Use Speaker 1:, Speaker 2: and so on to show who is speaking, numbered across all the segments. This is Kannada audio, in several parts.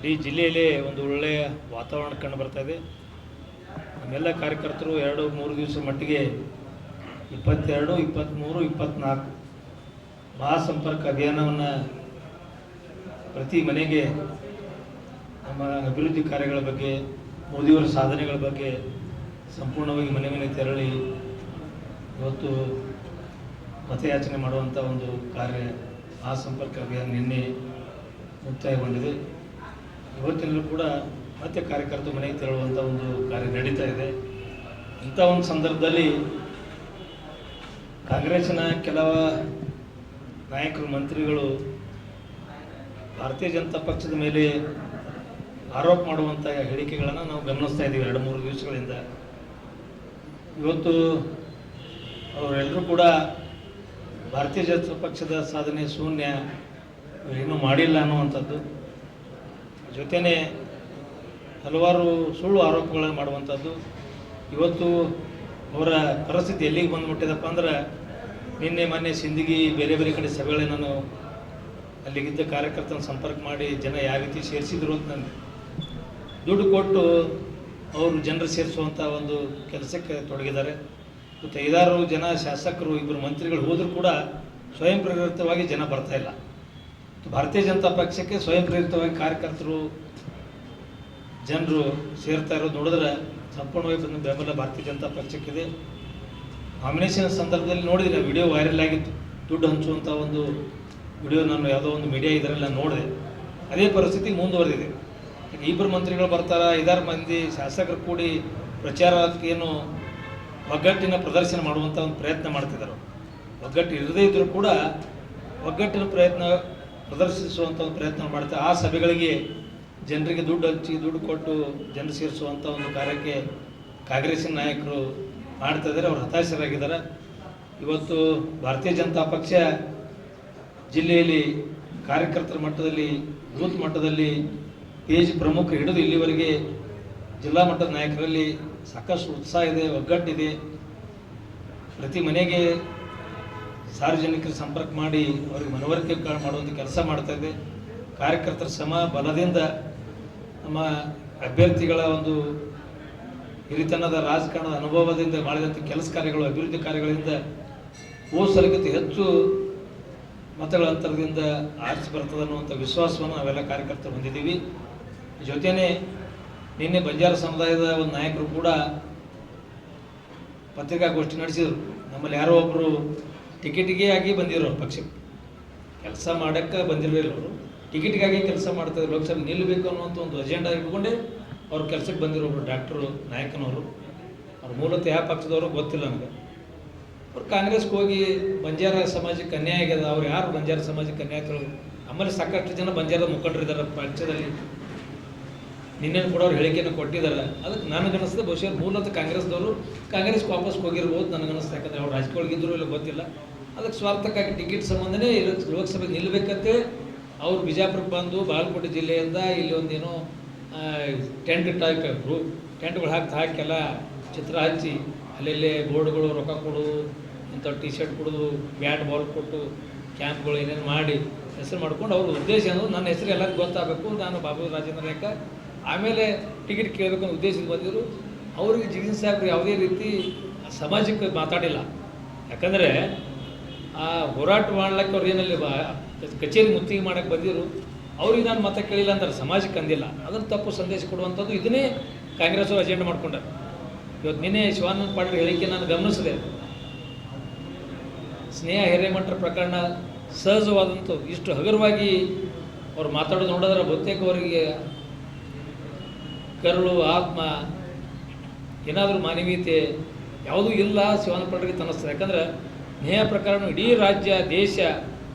Speaker 1: ಇಡೀ ಜಿಲ್ಲೆಯಲ್ಲಿ ಒಂದು ಒಳ್ಳೆಯ ವಾತಾವರಣ ಕಂಡು ಬರ್ತಾ ಇದೆ. ನಮ್ಮೆಲ್ಲ ಕಾರ್ಯಕರ್ತರು ಎರಡು ಮೂರು ದಿವಸ ಮಟ್ಟಿಗೆ ಇಪ್ಪತ್ತೆರಡು ಇಪ್ಪತ್ತ್ಮೂರು ಇಪ್ಪತ್ತ್ನಾಲ್ಕು ಮಹಾಸಂಪರ್ಕ ಅಭಿಯಾನವನ್ನು ಪ್ರತಿ ಮನೆಗೆ ನಮ್ಮ ಅಭಿವೃದ್ಧಿ ಕಾರ್ಯಗಳ ಬಗ್ಗೆ ಮೋದಿಯವರ ಸಾಧನೆಗಳ ಬಗ್ಗೆ ಸಂಪೂರ್ಣವಾಗಿ ಮನೆ ಮನೆ ತೆರಳಿ ಇವತ್ತು ಮತಯಾಚನೆ ಮಾಡುವಂಥ ಒಂದು ಕಾರ್ಯ ಆ ಸಂಪರ್ಕ ಅಭಿಯಾನ ನಿನ್ನೆ ಮುಕ್ತಾಯಗೊಂಡಿದೆ. ಇವತ್ತಿನಲ್ಲೂ ಕೂಡ ಮತ್ತೆ ಕಾರ್ಯಕರ್ತರು ಮನೆಗೆ ತೆರಳುವಂಥ ಒಂದು ಕಾರ್ಯ ನಡೀತಾ ಇದೆ. ಇಂಥ ಒಂದು ಸಂದರ್ಭದಲ್ಲಿ ಕಾಂಗ್ರೆಸ್ನ ಕೆಲವು ನಾಯಕರು, ಮಂತ್ರಿಗಳು ಭಾರತೀಯ ಜನತಾ ಪಕ್ಷದ ಮೇಲೆ ಆರೋಪ ಮಾಡುವಂಥ ಹೇಳಿಕೆಗಳನ್ನು ನಾವು ಗಮನಿಸ್ತಾ ಇದ್ದೀವಿ ಎರಡು ಮೂರು ದಿವಸಗಳಿಂದ. ಇವತ್ತು ಅವರೆಲ್ಲರೂ ಕೂಡ ಭಾರತೀಯ ಜನತಾ ಪಕ್ಷದ ಸಾಧನೆ ಶೂನ್ಯ ಏನೂ ಮಾಡಿಲ್ಲ ಅನ್ನುವಂಥದ್ದು. ಜೊತೆಯೇ ಹಲವಾರು ಸುಳ್ಳು ಆರೋಪಗಳನ್ನು ಮಾಡುವಂಥದ್ದು. ಇವತ್ತು ಅವರ ಪರಿಸ್ಥಿತಿ ಎಲ್ಲಿಗೆ ಬಂದುಬಿಟ್ಟಿದಪ್ಪ ಅಂದ್ರೆ, ನಿನ್ನೆ ಮೊನ್ನೆ ಸಿಂದಗಿ ಬೇರೆ ಬೇರೆ ಕಡೆ ಸಭೆಗಳಲ್ಲಿ ನಾನು ಅಲ್ಲಿಗಿದ್ದ ಕಾರ್ಯಕರ್ತನ ಸಂಪರ್ಕ ಮಾಡಿ ಜನ ಯಾವ ರೀತಿ ಸೇರಿಸಿದ್ರು ಅಂತ ನನಗೆ ದುಡ್ಡು ಕೊಟ್ಟು ಅವರು ಜನರು ಸೇರಿಸುವಂಥ ಒಂದು ಕೆಲಸಕ್ಕೆ ತೊಡಗಿದ್ದಾರೆ. ಮತ್ತು ಐದಾರು ಜನ ಶಾಸಕರು, ಇಬ್ಬರು ಮಂತ್ರಿಗಳು ಹೋದರೂ ಕೂಡ ಸ್ವಯಂ ಪ್ರೇರಿತವಾಗಿ ಜನ ಬರ್ತಾ ಇಲ್ಲ. ಭಾರತೀಯ ಜನತಾ ಪಕ್ಷಕ್ಕೆ ಸ್ವಯಂ ಪ್ರೇರಿತವಾಗಿ ಕಾರ್ಯಕರ್ತರು, ಜನರು ಸೇರ್ತಾ ಇರೋದು ನೋಡಿದ್ರೆ ಸಂಪೂರ್ಣವಾಗಿ ಬಂದ ಬೆಂಬಲ ಭಾರತೀಯ ಜನತಾ ಪಕ್ಷಕ್ಕಿದೆ. ನಾಮಿನೇಷನ್ ಸಂದರ್ಭದಲ್ಲಿ ನೋಡಿದ್ರೆ ವಿಡಿಯೋ ವೈರಲ್ ಆಗಿತ್ತು. ದುಡ್ಡು ಹಂಚುವಂಥ ಒಂದು ವಿಡಿಯೋ ನಾನು ಯಾವುದೋ ಒಂದು ಮೀಡಿಯಾ ಇದರೆಲ್ಲ ನೋಡಿದೆ. ಅದೇ ಪರಿಸ್ಥಿತಿ ಮುಂದುವರೆದಿದೆ. ಇಬ್ಬರು ಮಂತ್ರಿಗಳು ಬರ್ತಾರೆ, ಐದಾರು ಮಂದಿ ಶಾಸಕರು ಕೂಡಿ ಪ್ರಚಾರಕ್ಕೇನು ಒಗ್ಗಟ್ಟಿನ ಪ್ರದರ್ಶನ ಮಾಡುವಂಥ ಒಂದು ಪ್ರಯತ್ನ ಮಾಡ್ತಿದ್ದಾರೆ ಒಗ್ಗಟ್ಟು ಇರದೇ ಇದ್ದರೂ ಕೂಡ ಒಗ್ಗಟ್ಟಿನ ಪ್ರಯತ್ನ ಪ್ರದರ್ಶಿಸುವಂಥ ಒಂದು ಪ್ರಯತ್ನ ಮಾಡ್ತಾರೆ ಆ ಸಭೆಗಳಿಗೆ ಜನರಿಗೆ ದುಡ್ಡು ಹಂಚಿ, ದುಡ್ಡು ಕೊಟ್ಟು ಜನರು ಸೇರಿಸುವಂಥ ಒಂದು ಕಾರ್ಯಕ್ಕೆ ಕಾಂಗ್ರೆಸ್ಸಿನ ನಾಯಕರು ಮಾಡ್ತಾ ಇದ್ದಾರೆ, ಅವರು ಹತಾಶರಾಗಿದ್ದಾರೆ. ಇವತ್ತು ಭಾರತೀಯ ಜನತಾ ಪಕ್ಷ ಜಿಲ್ಲೆಯಲ್ಲಿ ಕಾರ್ಯಕರ್ತರ ಮಟ್ಟದಲ್ಲಿ, ಬೂತ್ ಮಟ್ಟದಲ್ಲಿ ಪೇಜ್ ಪ್ರಮುಖರು ಹಿಡಿದು ಇಲ್ಲಿವರೆಗೆ ಜಿಲ್ಲಾ ಮಟ್ಟದ ನಾಯಕರಲ್ಲಿ ಸಾಕಷ್ಟು ಉತ್ಸಾಹ ಇದೆ, ಒಗ್ಗಟ್ಟಿದೆ. ಪ್ರತಿ ಮನೆಗೆ ಸಾರ್ವಜನಿಕರ ಸಂಪರ್ಕ ಮಾಡಿ ಅವ್ರಿಗೆ ಮನವರಿಕೆ ಮಾಡುವಂಥ ಕೆಲಸ ಮಾಡ್ತಾ ಇದೆ. ಕಾರ್ಯಕರ್ತರ ಶ್ರಮ, ಬಲದಿಂದ ನಮ್ಮ ಅಭ್ಯರ್ಥಿಗಳ ಒಂದು ಹಿರಿತನದ, ರಾಜಕಾರಣದ ಅನುಭವದಿಂದ ಮಾಡಿದಂಥ ಕೆಲಸ ಕಾರ್ಯಗಳು, ಅಭಿವೃದ್ಧಿ ಕಾರ್ಯಗಳಿಂದ ಓ ಹೆಚ್ಚು ಮತಗಳ ಅಂತರದಿಂದ ಆರಿಸಿ ಬರ್ತದೆ ಅನ್ನುವಂಥ ವಿಶ್ವಾಸವನ್ನು ನಾವೆಲ್ಲ ಕಾರ್ಯಕರ್ತರು ಹೊಂದಿದ್ದೀವಿ. ಜೊತೆಯೇ ನಿನ್ನೆ ಬಂಜಾರ ಸಮುದಾಯದ ಒಂದು ನಾಯಕರು ಕೂಡ ಪತ್ರಿಕಾಗೋಷ್ಠಿ ನಡೆಸಿದರು. ನಮ್ಮಲ್ಲಿ ಯಾರೋ ಒಬ್ಬರು ಟಿಕೆಟಿಗೆ ಆಗಿ ಬಂದಿರೋರು ಪಕ್ಷಕ್ಕೆ ಕೆಲಸ ಮಾಡೋಕ್ಕೆ ಬಂದಿರಲಿಲ್ಲ ಅವರು. ಟಿಕೆಟ್ಗಾಗಿ ಕೆಲಸ ಮಾಡ್ತಾರೆ ಲೋಕಸಭೆ ನಿಲ್ಲಬೇಕು ಅನ್ನುವಂಥ ಒಂದು ಅಜೆಂಡಾ ಇಟ್ಕೊಂಡೇ ಅವ್ರ ಕೆಲಸಕ್ಕೆ ಬಂದಿರೋ ಒಬ್ಬರು ಡಾಕ್ಟ್ರು ನಾಯಕನವರು. ಅವ್ರ ಮೂಲತಃ ಯಾವ ಪಕ್ಷದವರು ಗೊತ್ತಿಲ್ಲ ನನಗೆ. ಅವ್ರು ಕಾಂಗ್ರೆಸ್ಗೆ ಹೋಗಿ ಬಂಜಾರ ಸಮಾಜಕ್ಕೆ ಅನ್ಯಾಯ ಆಗ್ಯದ. ಅವ್ರು ಯಾರು ಬಂಜಾರ ಸಮಾಜಕ್ಕೆ ಅನ್ಯಾಯ ಆಗ್ತಾರೆ ಆಮೇಲೆ ಸಾಕಷ್ಟು ಜನ ಬಂಜಾರ ಮುಖಂಡರಿದ್ದಾರೆ ಪಕ್ಷದಲ್ಲಿ. ನಿನ್ನೆ ಕೂಡ ಅವ್ರು ಹೇಳಿಕೆಯನ್ನು ಕೊಟ್ಟಿದ್ದಾರೆ. ಅದಕ್ಕೆ ನನಗನ್ನಿಸ್ತದೆ ಬಹುಶಃ ಮೂಲತಃ ಕಾಂಗ್ರೆಸ್ದವರು ಕಾಂಗ್ರೆಸ್ಗೆ ವಾಪಸ್ ಹೋಗಿರ್ಬೋದು. ನನಗನ್ನಿಸ್ತು ಯಾಕಂದರೆ ಅವ್ರು ರಾಜಕೀಯೊಳಗಿದ್ರು ಇಲ್ಲ ಗೊತ್ತಿಲ್ಲ. ಅದಕ್ಕೆ ಸ್ವಾರ್ಥಕ್ಕಾಗಿ ಟಿಕೆಟ್ ಸಂಬಂಧನೇ ಲೋಕಸಭೆಗೆ ನಿಲ್ಲಬೇಕಂತೆ. ಅವರು ಬಿಜಾಪುರಕ್ಕೆ ಬಂದು ಬಾಗಲಕೋಟೆ ಜಿಲ್ಲೆಯಿಂದ ಇಲ್ಲಿ ಒಂದೇನೋ ಟೆಂಟ್ ಟೈಪ್ ಟೆಂಟ್ಗಳು ಹಾಕಿ ಹಾಕೆಲ್ಲ ಚಿತ್ರ ಹಚ್ಚಿ, ಅಲ್ಲೆಲ್ಲೇ ಬೋರ್ಡ್ಗಳು ರೊಕ್ಕ ಕೊಡು, ಇಂಥ ಟಿ ಶರ್ಟ್ ಕೊಡೋದು ಬ್ಯಾಟ್ ಬಾಲ್ ಕೊಟ್ಟು, ಕ್ಯಾಂಪ್ಗಳು ಏನೇನು ಮಾಡಿ, ಹೆಸರು ಮಾಡ್ಕೊಂಡು ಅವ್ರ ಉದ್ದೇಶ ಅನ್ನೋದು ನನ್ನ ಹೆಸರು ಎಲ್ಲರಿಗೂ ಗೊತ್ತಾಗಬೇಕು ನಾನು ಬಾಬು ರಾಜೇಂದ್ರ ನಾಯ್ಕ ಆಮೇಲೆ ಟಿಕೆಟ್ ಕೇಳಬೇಕು ಅನ್ನೋ ಉದ್ದೇಶದಿಂದ ಬಂದಿದ್ರು. ಅವ್ರಿಗೆ ಜಿಗಿನ್ ಸಾಹೇಬ್ರು ಯಾವುದೇ ರೀತಿ ಸಮಾಜಕ್ಕೆ ಮಾತಾಡಿಲ್ಲ. ಯಾಕಂದರೆ ಆ ಹೋರಾಟ ಮಾಡ್ಲಿಕ್ಕೆ ಅವ್ರು ಏನಲ್ಲಿ ಕಚೇರಿ ಮುತ್ತಿಗೆ ಮಾಡಕ್ಕೆ ಬಂದಿರು ಅವ್ರಿಗೆ ನಾನು ಮತ ಕೇಳಿಲ್ಲ ಅಂದ್ರೆ ಸಮಾಜಕ್ಕೆ ಅಂದಿಲ್ಲ. ಅದನ್ನು ತಪ್ಪು ಸಂದೇಶ ಕೊಡುವಂಥದ್ದು ಇದನ್ನೇ ಕಾಂಗ್ರೆಸ್ ಅವರು ಅಜೆಂಡ್ ಮಾಡ್ಕೊಂಡಾರೆ. ಇವತ್ತು ನಿನ್ನೆ ಶಿವಾನಂದ ಪಾಟೀಲ್ ಹೇಳಿಕೆ ನಾನು ಗಮನಿಸಿದೆ. ಸ್ನೇಹ ಹಿರೇಮಠರ ಪ್ರಕರಣ ಸಹಜವಾದಂಥದ್ದು. ಇಷ್ಟು ಹಗುರವಾಗಿ ಅವ್ರು ಮಾತಾಡೋದು ನೋಡಿದ್ರೆ ಬಹುತೇಕ ಅವರಿಗೆ ಕರುಳು, ಆತ್ಮ, ಏನಾದರೂ ಮಾನವೀಯತೆ ಯಾವುದೂ ಇಲ್ಲ ಶಿವಾನಂದ ಪಾಟೀಲ್ಗೆ ತನ್ನಿಸ್ತದೆ ಯಾಕಂದ್ರೆ ನೇಹ ಪ್ರಕರಣ ಇಡೀ ರಾಜ್ಯ, ದೇಶ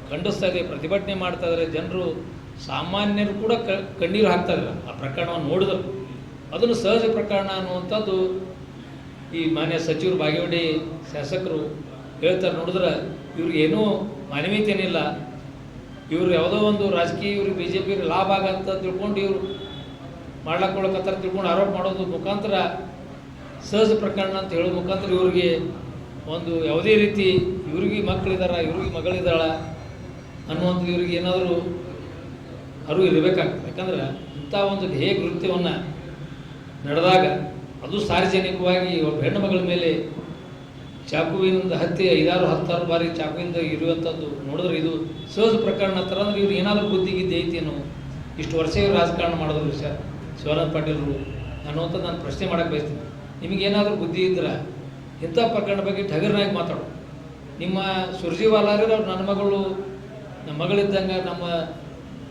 Speaker 1: ಖಂಡಿಸ್ತಾ ಇದೆ ಪ್ರತಿಭಟನೆ ಮಾಡ್ತಾ ಇದ್ದಾರೆ. ಜನರು, ಸಾಮಾನ್ಯರು ಕೂಡ ಕಣ್ಣೀರು ಹಾಕ್ತಾ ಇದ್ದಾರೆ. ಆ ಪ್ರಕರಣವನ್ನು ನೋಡಿದ್ರು. ಅದನ್ನು ಸಹಜ ಪ್ರಕರಣ ಅನ್ನುವಂಥದ್ದು ಈ ಮಾನ್ಯ ಸಚಿವರು ಬಾಗೇವಾಡಿ ಶಾಸಕರು ಹೇಳ್ತಾರೆ. ನೋಡಿದ್ರೆ ಇವ್ರಿಗೆ ಏನೂ ಮಾನವೀಯತೆ ಏನಿಲ್ಲ ಇವ್ರು ಯಾವುದೋ ಒಂದು ರಾಜಕೀಯ ಇವ್ರಿಗೆ ಬಿ ಜೆ ಪಿ ಲಾಭ ಆಗಂತ ತಿಳ್ಕೊಂಡು ಇವರು ಮಾಡ್ಲಾಕೊಳಕತ್ತಾರ ತಿಳ್ಕೊಂಡು ಆರೋಪ ಮಾಡೋದು ಮುಖಾಂತರ ಸಹಜ ಪ್ರಕರಣ ಅಂತ ಹೇಳೋ ಮುಖಾಂತರ ಇವ್ರಿಗೆ ಒಂದು ಯಾವುದೇ ರೀತಿ ಇವ್ರಿಗೆ ಮಕ್ಕಳಿದಾರ, ಇವ್ರಿಗೆ ಮಗಳಿದ್ದಾಳ ಅನ್ನುವಂಥದ್ದು ಇವ್ರಿಗೆ ಏನಾದರೂ ಅರಿವು ಇರಬೇಕಾಗ್ತದೆ. ಯಾಕಂದ್ರೆ ಇಂಥ ಒಂದು ಹೇ ಕೃತ್ಯವನ್ನು ನಡೆದಾಗ ಅದು ಸಾರ್ವಜನಿಕವಾಗಿ ಒಬ್ಬ ಹೆಣ್ಣು ಮಗಳ ಮೇಲೆ ಚಾಕುವಿನಿಂದ ಹತ್ಯೆ ಐದಾರು, ಹತ್ತಾರು ಬಾರಿ ಚಾಕುವಿಂದ ಇರುವಂಥದ್ದು ನೋಡಿದ್ರೆ ಇದು ಸಹಜ ಪ್ರಕರಣ. ಥರ ಅಂದ್ರೆ ಇವ್ರು ಏನಾದರೂ ಬುದ್ಧಿ ಗಿದ್ದಿ ಐತೇನೋ ಇಷ್ಟು ವರ್ಷ ಇವ್ರು ರಾಜಕಾರಣ ಮಾಡಿದ್ರು ಸರ್ ಶಿವರಾಜ್ ಪಾಟೀಲರು ಅನ್ನುವಂಥದ್ದು ನಾನು ಪ್ರಶ್ನೆ ಮಾಡಕ್ಕೆ ಬಯಸ್ತೀನಿ. ನಿಮಗೇನಾದರೂ ಬುದ್ಧಿ ಇದ್ರೆ ಇಂಥ ಪ್ರಕರಣ ಬಗ್ಗೆ ಠಗರ್ನಾಗಿ ಮಾತಾಡು. ನಿಮ್ಮ ಸುರ್ಜಿವಾಲಾರಿ ನನ್ನ ಮಗಳು ನಮ್ಮ ಮಗಳಿದ್ದಂಗೆ ನಮ್ಮ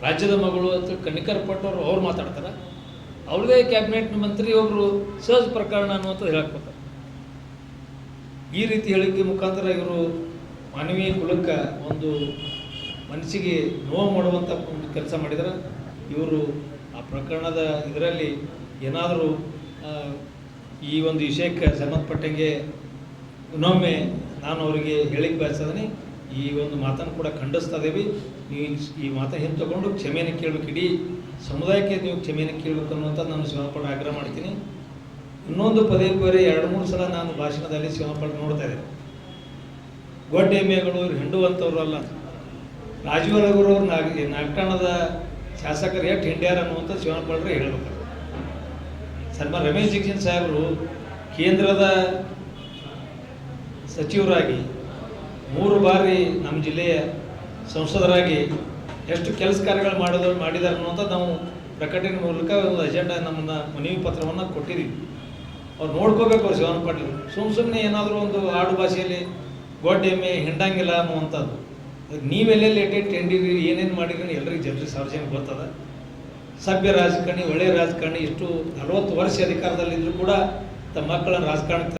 Speaker 1: ರಾಜ್ಯದ ಮಗಳು ಅಂತ ಕಣ್ಣಿಕರ್ ಪಟ್ಟವರು ಅವ್ರು ಮಾತಾಡ್ತಾರೆ. ಅವ್ರದೇ ಕ್ಯಾಬಿನೆಟ್ ಮಂತ್ರಿ ಒಬ್ಬರು ಸಹಜ ಪ್ರಕರಣ ಅನ್ನುವಂಥದ್ದು ಹೇಳಕ್ಕೋತಾರೆ ಈ ರೀತಿ ಹೇಳಿಕೆ ಮುಖಾಂತರ ಇವರು ಮಾನವೀಯ ಕುಲಕ್ಕೆ ಒಂದು ಮನಸ್ಸಿಗೆ ನೋವು ಮಾಡುವಂಥ ಒಂದು ಕೆಲಸ ಮಾಡಿದರೆ. ಇವರು ಆ ಪ್ರಕರಣದ ಇದರಲ್ಲಿ ಏನಾದರೂ ಈ ಒಂದು ವಿಷಯಕ್ಕೆ ಸಂಬಂಧಪಟ್ಟಂಗೆ ಇನ್ನೊಮ್ಮೆ ನಾನು ಅವರಿಗೆ ಹೇಳಿಕ್ ಬಯಸಿದ್ದೀನಿ ಈ ಒಂದು ಮಾತನ್ನು ಕೂಡ ಖಂಡಿಸ್ತಾ ಇದ್ದೀವಿ ನೀವು ಈ ಮಾತನ್ನು ತಗೊಂಡು ಕ್ಷಮೆಯನ್ನು ಕೇಳಬೇಕು, ಇಡೀ ಸಮುದಾಯಕ್ಕೆ ನೀವು ಕ್ಷಮೆಯನ್ನು ಕೇಳಬೇಕು ಅನ್ನುವಂಥ ನಾನು ಶಿವಪಡ ಆಗ್ರಹ ಮಾಡ್ತೀನಿ. ಇನ್ನೊಂದು ಪದೇ ಪದೇ ಎರಡು ಮೂರು ಸಲ ನಾನು ಭಾಷಣದಲ್ಲಿ ಶಿವಪಡ ನೋಡ್ತಾ ಇದ್ದೇನೆ. ಗೊಡ್ಡೆ ಮೇಗಳು ಇವ್ರು ಹಿಂಡುವಂಥವ್ರು ಅಲ್ಲ ರಾಜೀವರಗುರು ಅವ್ರು ನಾಗ ನಾಗಠಾಣದ ಶಾಸಕರು ಎಷ್ಟು ಹಿಂಡ್ಯಾರ ಅನ್ನುವಂಥ ಶಿವಪಡ್ರೆ ಹೇಳ್ಬೇಕು. ಸರ್ಮ ರಮೇಶ್ ಜಿಕ್ಷನ್ ಸಾಹೇಬರು ಕೇಂದ್ರದ ಸಚಿವರಾಗಿ ಮೂರು ಬಾರಿ ನಮ್ಮ ಜಿಲ್ಲೆಯ ಸಂಸದರಾಗಿ ಎಷ್ಟು ಕೆಲಸ ಕಾರ್ಯಗಳು ಮಾಡಿದ ಮಾಡಿದ್ದಾರೆ ಅನ್ನೋಂಥ ನಾವು ಪ್ರಕಟಣೆ ಮೂಲಕ ಒಂದು ಅಜೆಂಡಾ ನಮ್ಮನ್ನು ಮನವಿ ಪತ್ರವನ್ನು ಕೊಟ್ಟಿದ್ದೀವಿ. ಅವ್ರು ನೋಡ್ಕೋಬೇಕು ಅವ್ರು ಶಿವನ ಪಾಟೀಲ್. ಸುಮ್ಮ ಸುಮ್ಮನೆ ಏನಾದರೂ ಒಂದು ಆಡು ಭಾಷೆಯಲ್ಲಿ ಗೋಡ್ ಎಮ್ಮೆ ಹಿಂಡಂಗಿಲ್ಲ ಅನ್ನುವಂಥದ್ದು. ನೀವೆಲ್ಲೆಲ್ಲಿ ಎಟೆಂಟ್ ಎಂಡಿರಿ ಏನೇನು ಮಾಡಿರಿ ಎಲ್ಲರಿಗೂ ಜನರಿಗೆ ಸಾರ್ವಜನಿಕ ಗೊತ್ತದ. ಸಭ್ಯ ರಾಜಕಾರಣಿ ಒಳ್ಳೆಯ ರಾಜಕಾರಣಿ, ಇಷ್ಟು ನಲವತ್ತು ವರ್ಷ ಅಧಿಕಾರದಲ್ಲಿದ್ದರೂ ಕೂಡ ತಮ್ಮ ಮಕ್ಕಳನ್ನು ರಾಜಕಾರಣಕ್ಕೆ